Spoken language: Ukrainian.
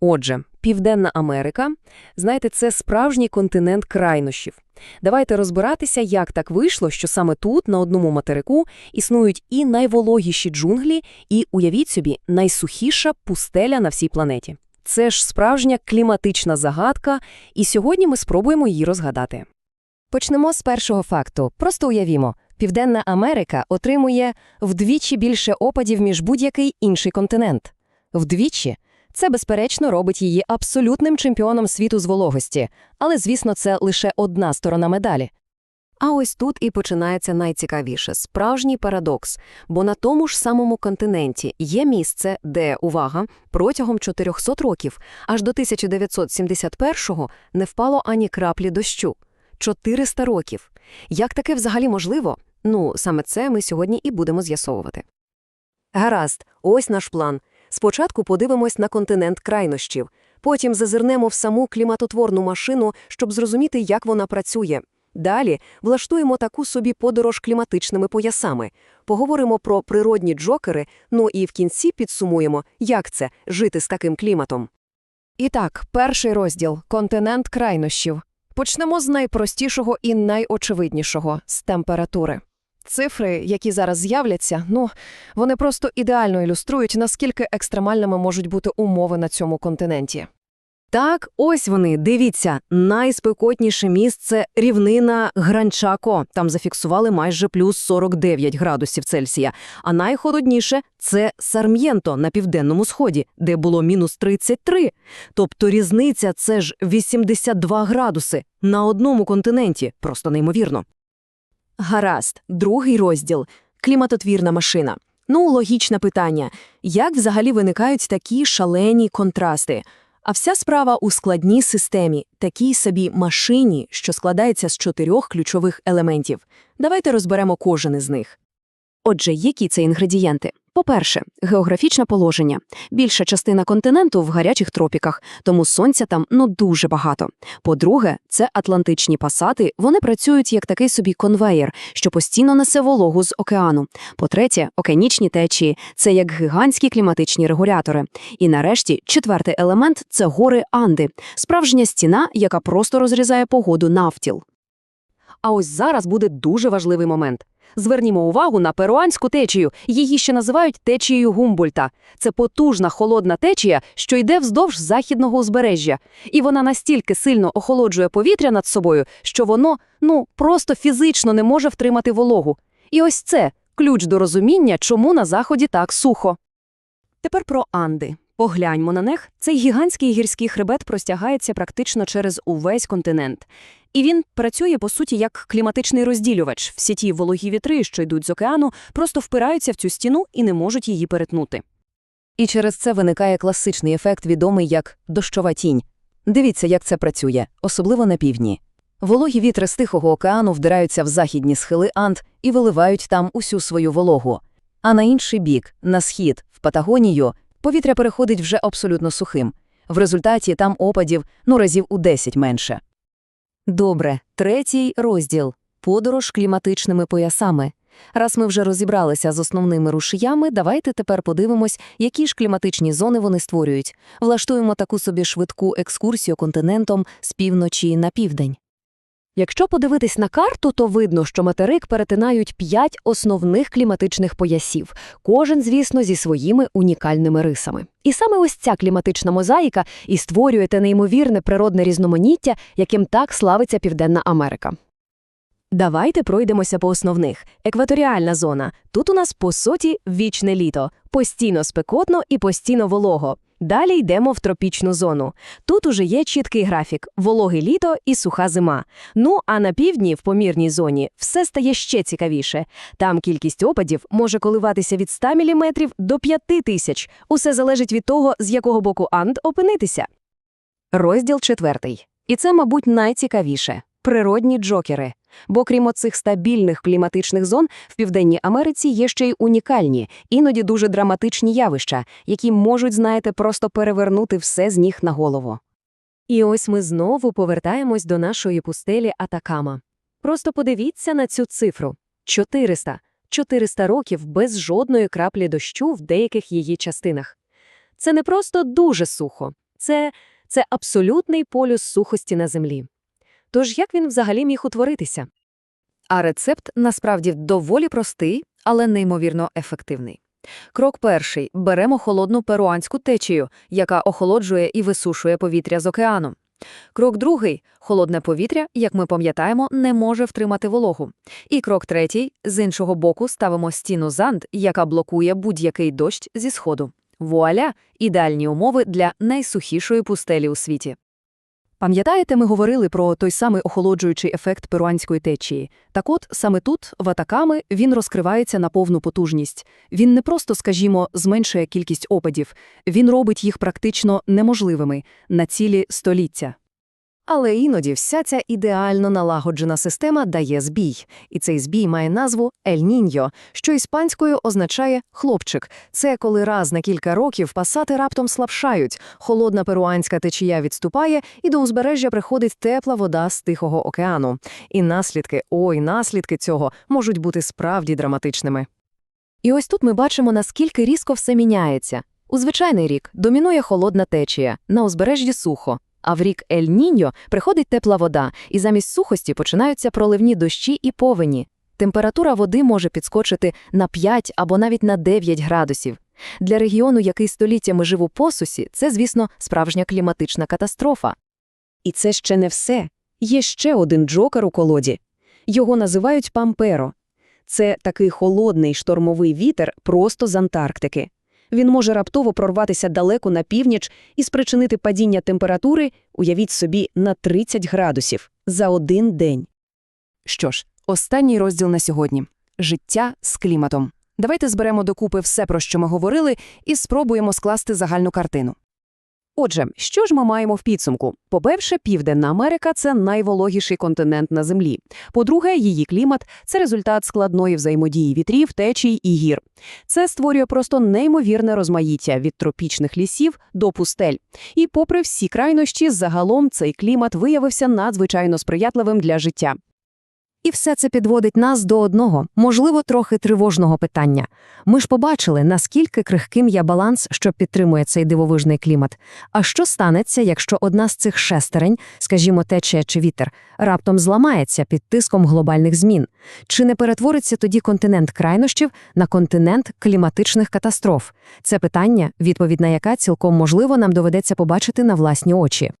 Отже, Південна Америка, знаєте, це справжній континент крайнощів. Давайте розбиратися, як так вийшло, що саме тут, на одному материку, існують і найвологіші джунглі, і, уявіть собі, найсухіша пустеля на всій планеті. Це ж справжня кліматична загадка, і сьогодні ми спробуємо її розгадати. Почнемо з першого факту. Просто уявімо, Південна Америка отримує вдвічі більше опадів, ніж будь-який інший континент. Вдвічі. Це, безперечно, робить її абсолютним чемпіоном світу з вологості, але, звісно, це лише одна сторона медалі. А ось тут і починається найцікавіше – справжній парадокс. Бо на тому ж самому континенті є місце, де, увага, протягом 400 років, аж до 1971-го не впало ані краплі дощу. 400 років. Як таке взагалі можливо? Ну, саме це ми сьогодні і будемо з'ясовувати. Гаразд, ось наш план. Спочатку подивимось на континент крайнощів, потім зазирнемо в саму кліматотворну машину, щоб зрозуміти, як вона працює. Далі влаштуємо таку собі подорож кліматичними поясами, поговоримо про природні джокери, ну і в кінці підсумуємо, як це – жити з таким кліматом. І так, перший розділ – континент крайнощів. Почнемо з найпростішого і найочевиднішого – з температури. Цифри, які зараз з'являться, ну, вони просто ідеально ілюструють, наскільки екстремальними можуть бути умови на цьому континенті. Так, ось вони, дивіться, найспекотніше місце – рівнина Гранчако. Там зафіксували майже плюс 49 градусів Цельсія. А найхолодніше – це Сарм'єнто на південному сході, де було мінус 33. Тобто різниця – це ж 82 градуси на одному континенті. Просто неймовірно. Гаразд, другий розділ – кліматотвірна машина. Ну, логічне питання. Як взагалі виникають такі шалені контрасти? А вся справа у складній системі, такій собі машині, що складається з чотирьох ключових елементів. Давайте розберемо кожен із них. Отже, які це інгредієнти? По-перше, географічне положення. Більша частина континенту в гарячих тропіках, тому сонця там ну дуже багато. По-друге, це атлантичні пасати, вони працюють як такий собі конвеєр, що постійно несе вологу з океану. По-третє, океанічні течії – це як гігантські кліматичні регулятори. І нарешті, четвертий елемент – це гори Анди, справжня стіна, яка просто розрізає погоду навтіл. А ось зараз буде дуже важливий момент. Звернімо увагу на перуанську течію. Її ще називають течією Гумбольта. Це потужна холодна течія, що йде вздовж західного узбережжя. І вона настільки сильно охолоджує повітря над собою, що воно, ну, просто фізично не може втримати вологу. І ось це ключ до розуміння, чому на заході так сухо. Тепер про Анди. Погляньмо на них. Цей гігантський гірський хребет простягається практично через увесь континент. І він працює, по суті, як кліматичний розділювач. Всі ті вологі вітри, що йдуть з океану, просто впираються в цю стіну і не можуть її перетнути. І через це виникає класичний ефект, відомий як дощова тінь. Дивіться, як це працює, особливо на півдні. Вологі вітри з Тихого океану вдираються в західні схили Анд і виливають там усю свою вологу. А на інший бік, на схід, в Патагонію, повітря переходить вже абсолютно сухим. В результаті там опадів ну разів у 10 менше. Добре, третій розділ – подорож кліматичними поясами. Раз ми вже розібралися з основними рушіями, давайте тепер подивимось, які ж кліматичні зони вони створюють. Влаштуємо таку собі швидку екскурсію континентом з півночі на південь. Якщо подивитись на карту, то видно, що материк перетинають п'ять основних кліматичних поясів, кожен, звісно, зі своїми унікальними рисами. І саме ось ця кліматична мозаїка і створює те неймовірне природне різноманіття, яким так славиться Південна Америка. Давайте пройдемося по основних. Екваторіальна зона. Тут у нас, по суті, вічне літо. Постійно спекотно і постійно волого. Далі йдемо в тропічну зону. Тут уже є чіткий графік – вологе літо і суха зима. Ну, а на півдні, в помірній зоні, все стає ще цікавіше. Там кількість опадів може коливатися від 100 мм до 5 тисяч. Усе залежить від того, з якого боку Анд опинитися. Розділ четвертий. І це, мабуть, найцікавіше – природні джокери. Бо крім оцих стабільних кліматичних зон, в Південній Америці є ще й унікальні, іноді дуже драматичні явища, які можуть, знаєте, просто перевернути все з ніг на голову. І ось ми знову повертаємось до нашої пустелі Атакама. Просто подивіться на цю цифру – 400. 400 років без жодної краплі дощу в деяких її частинах. Це не просто дуже сухо. Це, це абсолютний полюс сухості на землі. Тож як він взагалі міг утворитися? А рецепт насправді доволі простий, але неймовірно ефективний. Крок перший – беремо холодну перуанську течію, яка охолоджує і висушує повітря з океану. Крок другий – холодне повітря, як ми пам'ятаємо, не може втримати вологу. І крок третій – з іншого боку ставимо стіну занд, яка блокує будь-який дощ зі сходу. Вуаля – ідеальні умови для найсухішої пустелі у світі. Пам'ятаєте, ми говорили про той самий охолоджуючий ефект перуанської течії. Так от, саме тут, в Атаками, він розкривається на повну потужність. Він не просто, скажімо, зменшує кількість опадів, він робить їх практично неможливими на цілі століття. Але іноді вся ця ідеально налагоджена система дає збій. І цей збій має назву «Ель Ніньо», що іспанською означає «хлопчик». Це коли раз на кілька років пасати раптом слабшають, холодна перуанська течія відступає, і до узбережжя приходить тепла вода з Тихого океану. І наслідки, ой, наслідки цього можуть бути справді драматичними. І ось тут ми бачимо, наскільки різко все міняється. У звичайний рік домінує холодна течія, на узбережжі сухо, а в рік Ель-Ніньо приходить тепла вода, і замість сухості починаються проливні дощі і повені. Температура води може підскочити на 5 або навіть на 9 градусів. Для регіону, який століттями жив у посусі, це, звісно, справжня кліматична катастрофа. І це ще не все. Є ще один джокер у колоді. Його називають Памперо. Це такий холодний штормовий вітер просто з Антарктики. Він може раптово прорватися далеко на північ і спричинити падіння температури, уявіть собі, на 30 градусів за один день. Що ж, останній розділ на сьогодні – життя з кліматом. Давайте зберемо докупи все, про що ми говорили, і спробуємо скласти загальну картину. Отже, що ж ми маємо в підсумку? По-перше, Південна Америка – це найвологіший континент на Землі. По-друге, її клімат – це результат складної взаємодії вітрів, течій і гір. Це створює просто неймовірне розмаїття від тропічних лісів до пустель. І попри всі крайнощі, загалом цей клімат виявився надзвичайно сприятливим для життя. І все це підводить нас до одного, можливо, трохи тривожного питання. Ми ж побачили, наскільки крихким є баланс, що підтримує цей дивовижний клімат. А що станеться, якщо одна з цих шестерень, скажімо, течія чи вітер, раптом зламається під тиском глобальних змін? Чи не перетвориться тоді континент крайнощів на континент кліматичних катастроф? Це питання, відповідь на яке цілком можливо нам доведеться побачити на власні очі.